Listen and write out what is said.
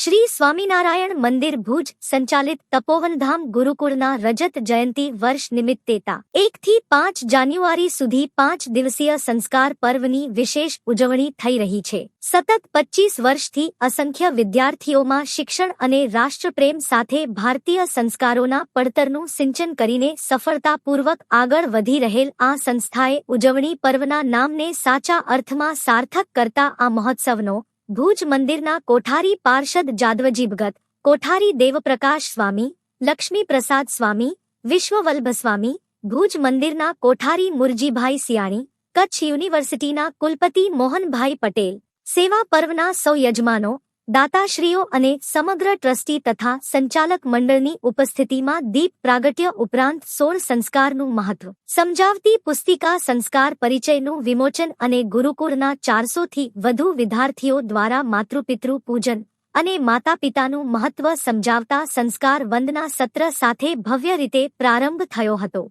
શ્રી સ્વામિનારાયણ મંદિર ભુજ, સંચાલિત તપોવનધામ ગુરુકુળના રજત જયંતિ વર્ષ નિમિત્તે તા. એકથી પાંચ જાન્યુઆરી સુધી પાંચ દિવસીય સંસ્કાર પર્વની વિશેષ ઉજવણી થઈ રહી છે. સતત પચીસ વર્ષથી અસંખ્ય વિદ્યાર્થીઓમાં શિક્ષણ અને રાષ્ટ્રપ્રેમ સાથે ભારતીય સંસ્કારોના પડતરનું સિંચન કરીને સફળતાપૂર્વક આગળ વધી રહેલ આ સંસ્થાએ ઉજવણી પર્વના નામને સાચા અર્થમાં સાર્થક કરતા આ મહોત્સવનો ભુજ મંદિરના કોઠારી પાર્ષદ જાદવજી ભગત કોઠારી દેવપ્રકાશ સ્વામી, લક્ષ્મી પ્રસાદ સ્વામી વિશ્વવલ્ભ સ્વામી ભુજ મંદિરના કોઠારી મુરજીભાઈ સિયાણી કચ્છ યુનિવર્સિટીના કુલપતિ મોહનભાઈ પટેલ. સેવા પર્વના સૌ યજમાનો દાતાશ્રીઓ અને સમગ્ર ટ્રસ્ટી તથા સંચાલક મંડળની ઉપસ્થિતિમાં દીપ પ્રાગટ્ય ઉપરાંત સોળ સંસ્કારનું મહત્વ. સમજાવતી પુસ્તિકા સંસ્કાર પરિચયનું વિમોચન અને ગુરુકુળના ચારસોથી વધુ વિદ્યાર્થીઓ દ્વારા માતૃપિતૃ પૂજન અને માતા પિતાનું મહત્વ સમજાવતા સંસ્કાર વંદના સત્ર સાથે ભવ્ય રીતે પ્રારંભ થયો હતો.